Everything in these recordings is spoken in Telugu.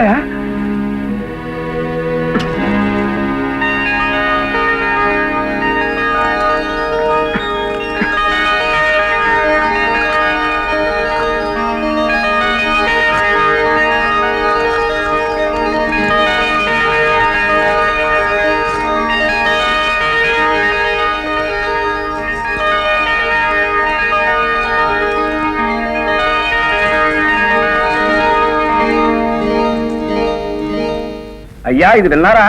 ಬಂದಾಯಾ అయ్యా ఇది విన్నారా?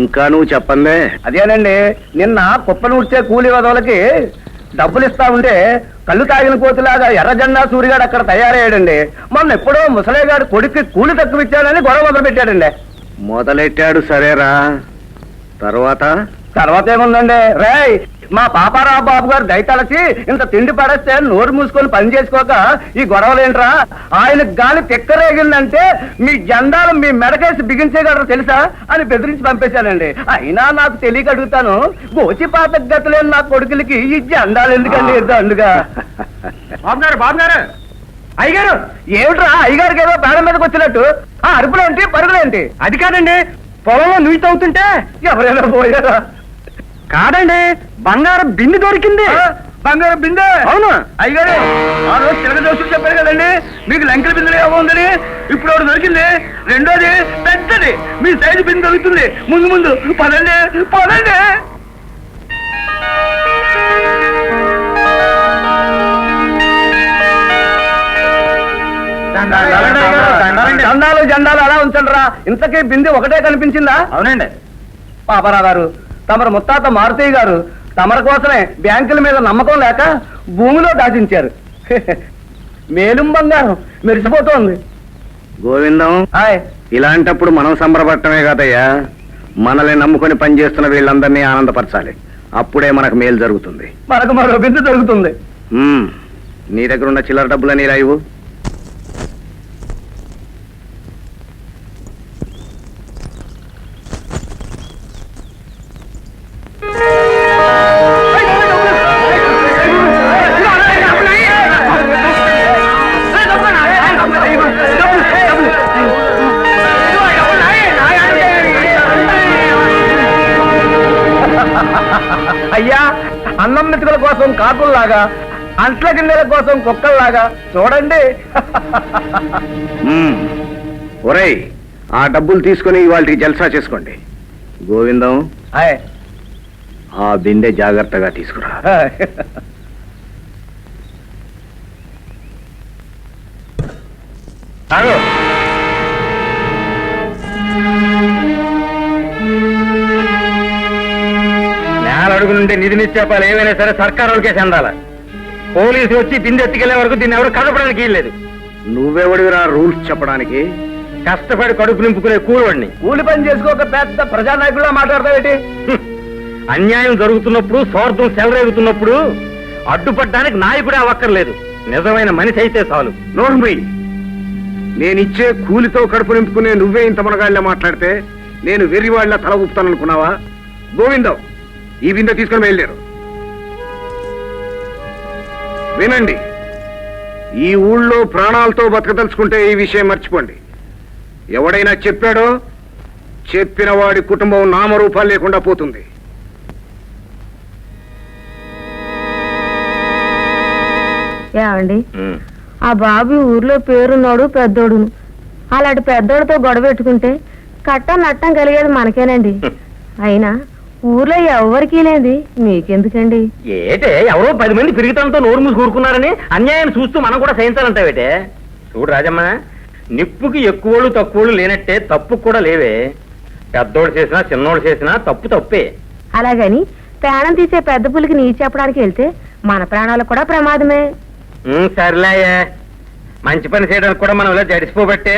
ఇంకా నువ్వు చెప్పందే. అదేనండి నిన్న కుప్పను ఉడిచే కూలి వదలకి డబ్బులు ఇస్తా ఉంటే కళ్ళు తాగిన కోతిలాగా ఎర్ర జెండా సూరిగాడు అక్కడ తయారయ్యాడండి. మొన్న ఎప్పుడో ముసలేగాడు కొడుక్కి కూలి తక్కువ ఇచ్చాడని గొడవ మొదలు పెట్టాడండి మొదలెట్టాడు సరేరా. తర్వాత? తర్వాత ఏముందండి? రేయ్ మా పాపారావు బాబు గారు దయతలచి ఇంత తిండి పడేస్తే నోరు మూసుకొని పని చేసుకోక ఈ గొడవలేంట్రా? ఆయనకు గాలి తిక్కరేగిందంటే మీ జెండాలు మీ మెడకేసి బిగించేయగలరు తెలుసా? అని బెదిరించి పంపేశానండి. అయినా నాకు తెలియక అడుగుతాను గోచి పాత గతలేని నా కొడుకులకి ఈ జెండాలు ఎందుకండి దండుగా బాబు గారు బాబు గారు అయ్యగారు! ఏమిట్రా? అయ్యగారికి ఏదో పేడ మీదకి వచ్చినట్టు. ఆ అరుపులేంటి? పరుగులేంటి? అది కాదండి పొలంలో నువ్వు తవ్వుతుంటే ఎవరైనా పోయారా? కాదండి బంగారం బిందె దొరికింది. బంగారం బిందె. అవును. అయ్యగారు ఆ రోజు చిలక దోషులు చెప్పారు కదండి మీకు లంకెల బిందెలు ఏముందని ఇప్పుడు ఒకటి దొరికింది. రెండోది పెద్దది. మీ సైజు బిందె దొరుకుతుంది. ముందు ముందు పదండి పదండి. జెండాలు జెండాలు అలా ఉంచండి రా ఇంతకీ బిందె ఒకటే కనిపించిందా? అవునండి. పాపరావు గారు తమరు ముత్తాత మారుతయ్య గారు తమర కోసమే బ్యాంకుల మీద నమ్మకం లేక భూమిలో దాచించారు. మేలుం బంగారం మెరిసిపోతోంది. గోవిందం హాయ్ ఇలాంటప్పుడు మనం సంబరపడటమే కాదయ్యా. మనల్ని నమ్ముకొని పనిచేస్తున్న వీళ్ళందరినీ ఆనందపరచాలి. అప్పుడే మనకు మేలు జరుగుతుంది. మనకు మరో బిందె ఉమ్, నీ దగ్గర ఉన్న చిల్లర డబ్బులని ఇలా ఇవ్వు. కాకుల్లాగా అంట్ల గిన్నెల కోసం కుక్కల్లాగా చూడండి. ఒరేయ్ ఆ డబ్బులు తీసుకుని ఇవాళకి జల్సా చేసుకోండి. గోవిందం హాయ్ ఆ బిందె జాగ్రత్తగా తీసుకురా. నుండి నిధి నిత్యాపాలు ఏమైనా సరే సర్కారు వాళ్ళకే చెందాల? పోలీసు వచ్చి బిందె ఎత్తుకెళ్ళే వరకు దీన్ని ఎవరు కదపడానికి లేదు నువ్వెవడివిరా రూల్స్ చెప్పడానికి? కష్టపడి కడుపు నింపుకునే కూలివాడిని కూలి పని చేసుకోక పెద్ద ప్రజానాయకుల్లా మాట్లాడతావేటి అన్యాయం జరుగుతున్నప్పుడు స్వార్థం చెలరేగుతున్నప్పుడు అడ్డుపడ్డానికి నాయకుడే అవ్వక్కర్లేదు. నిజమైన మనిషి అయితే చాలు. నోర్మై నేనిచ్చే కూలితో కడుపు నింపుకునే నువ్వే ఇంత మనగాళ్ళ మాట్లాడితే నేను వెర్రివాళ్ళ తల ఊపుతాననుకున్నావా? గోవిందం. ఈ బిందె తీసుకుని బయలుదేరు. వినండి ఈ ఊళ్ళో ప్రాణాలతో బతకదలుచుకుంటే ఈ విషయం మర్చిపోండి. ఎవడైనా చెప్పాడో చెప్పిన వాడి కుటుంబం నామరూపాలు లేకుండా పోతుంది. ఏమండి? ఆ బాబు ఊర్లో పేరున్నాడు పెద్దోడును. అలాంటి పెద్దోడితో గొడవ పెట్టుకుంటే కట్టం నట్టం కలిగేది మనకేనండి. అయినా ఊర్లో ఎవరికి లేది మీకెందుకండి? ఏటే ఎవరో పది మంది పిరిగితంతో నోరు మూసి కూరుకున్నారని అన్యాయాన్ని చూస్తూ మనం కూడా సహించాలంటావేటే చూడు రాజమ్మ నిప్పుకి ఎక్కువోళ్ళు తక్కువోళ్ళు లేనట్టే తప్పు కూడా లేవే. పెద్దోడు చేసినా చిన్నోడు చేసినా తప్పు తప్పే. అలాగని ప్రాణం తీసే పెద్ద పులికి నీ చెప్పడానికి వెళ్తే మన ప్రాణాలకు కూడా ప్రమాదమే. సర్లేయే. మంచి పని చేయడానికి కూడా మనం ఇలా జడిసిపోబట్టే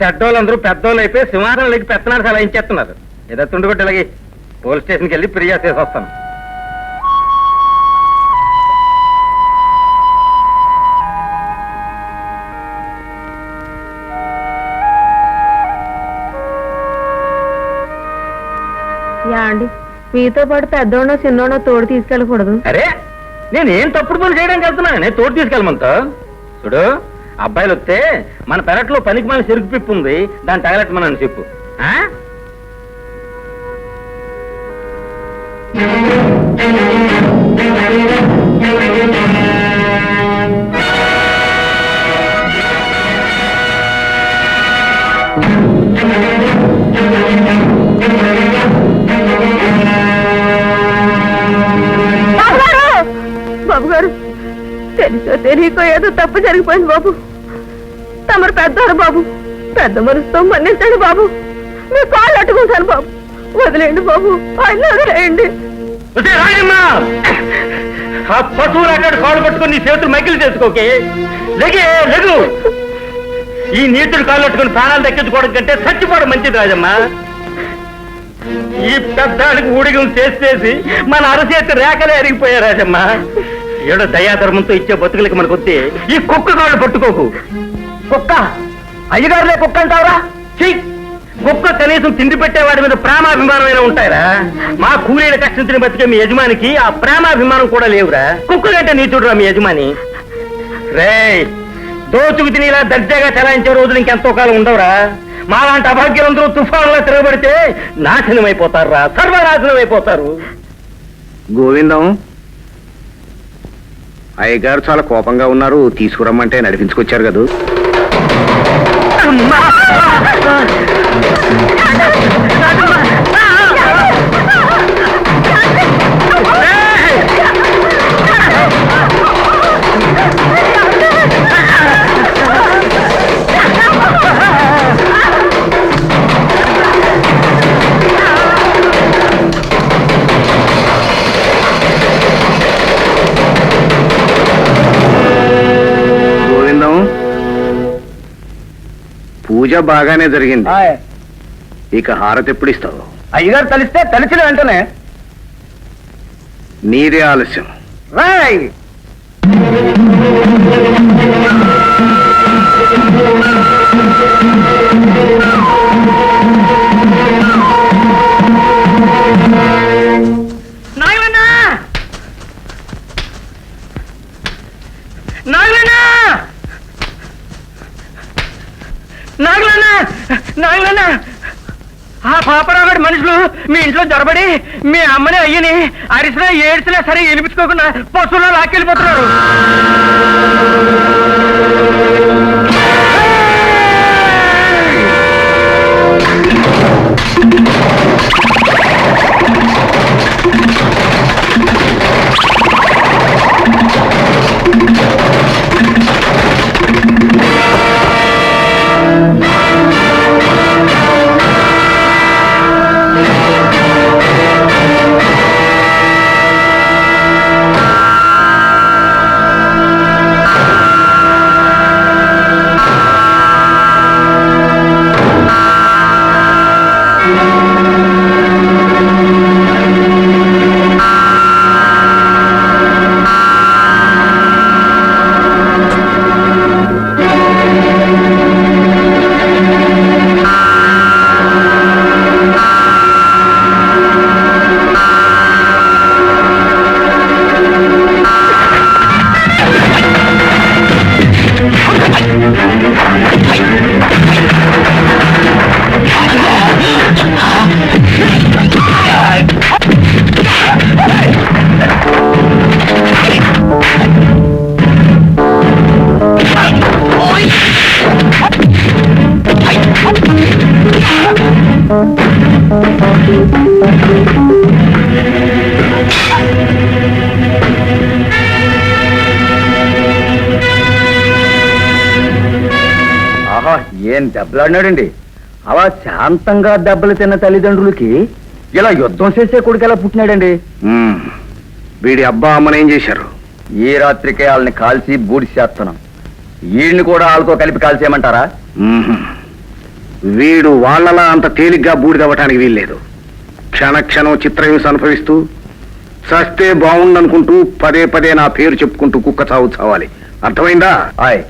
చెడ్డోళ్ళందరూ పెద్దోళ్ళు అయిపోయి సింహాసనంలోకి పెత్తనాలు సలాయించేస్తున్నారు. ఏదో తుండుగొట్టి ఇలాగే పోలీస్ స్టేషన్కి వెళ్ళి ఫిర్యాదు చేసి వస్తాను యాండి మీతో పాటు పెద్దోడో చిన్నోడో తోడు తీసుకెళ్ళకూడదు. అరే నేను ఏం తప్పుడు పని చేయడానికి వెళ్తున్నాను? నేను తోడు తీసుకెళ్ళమంతో చూడు అబ్బాయిలు వస్తే మన పెరట్లో పనికి మన చెరుకు పిప్పు ఉంది దాన్ని తగలెట్టమని చెప్పు. తెలుసో తెలియకో ఏదో తప్పు జరిగిపోయింది బాబు. తమరు పెద్దారు బాబు. పెద్ద మనసుతో మన్నించండి బాబు. మీ కాళ్ళు అట్టుకుంటాను బాబు. వదిలేయండి బాబు. ఆయన వదిలేయండి. ఒసే ఆ పశువులు అక్కడ కాళ్ళు నీ చేతులు మైకిలు చేసుకోకే. లెగే లెగు. ఈ నీతులు కాళ్ళు పట్టుకొని ప్రాణాలు దక్కించుకోవడం కంటే చచ్చిపోవడం మంచిది రాజమ్మా. ఈ పెద్దానికి ఊడిగం చేసి చేసి మన అరచేతి రేఖలే అరిగిపోయా రాజమ్మా. ఏడో దయాధర్మంతో ఇచ్చే బతుకులకి మనకు వస్తే ఈ కుక్క కాళ్ళు పట్టుకోకు. కుక్క? అయ్యగారులే కుక్క అంటావరా? కుక్క కనీసం తిండి పెట్టేవాడి మీద ప్రేమాభిమానమైన ఉంటాయరా. మా కూలీల కష్టం తిని బతికే మీ యజమానికి ఆ ప్రేమాభిమానం కూడా లేవురా. కుక్క కంటే నీచుడురా మీ యజమాని. రే దోచుకు తిని ఇలా దర్జాగా చలాయించే రోజులు ఇంకెంతో కాలం ఉండవురా. మాలాంటి అభాగ్యులందరూ తుఫాన్లా తిరగబడితే నాశనం అయిపోతారు రా సర్వనాశనం అయిపోతారు గోవిందం అయ్యగారు చాలా కోపంగా ఉన్నారు. తీసుకురమ్మంటే నడిపించుకొచ్చారు కదా. పూజ బాగానే జరిగింది. ఇక హారతి ఎప్పుడు ఇస్తావు అయ్యగారు తలిస్తే తలిచిన వెంటనే. నీదే ఆలస్యం. రాయ్! నాయన ఆ పాపరావుడి మనుషులు మీ ఇంట్లో జరబడి మీ అమ్మని అయ్యని అరిసినా ఏడ్చినా సరే వినిపించుకోకుండా పశువుల్లో లాక్కెళ్ళిపోతున్నారు. ఏం దెబ్బలాడినాడండి. అలా శాంతంగా దెబ్బలు తిన్న తల్లిదండ్రులకి ఇలా యుద్ధం చేసే కొడుకు ఎలా పుట్టినాడండి. వీడి అబ్బా అమ్మనేం చేశారు? ఈ రాత్రికే వాళ్ళని కాల్చి బూడి చేస్తున్నాం. వీడిని కూడా వాళ్ళతో కలిపి కాల్చేయమంటారా. వీడు వాళ్ళలా అంత తేలిగ్గా బూడిదవ్వటానికి వీల్లేదు. క్షణ క్షణం చిత్రహింస అనుభవిస్తూ చస్తే బాగుండనుకుంటూ పదే పదే నా పేరు చెప్పుకుంటూ కుక్క చావు చావాలి. అర్థమైందా? ఆయ్.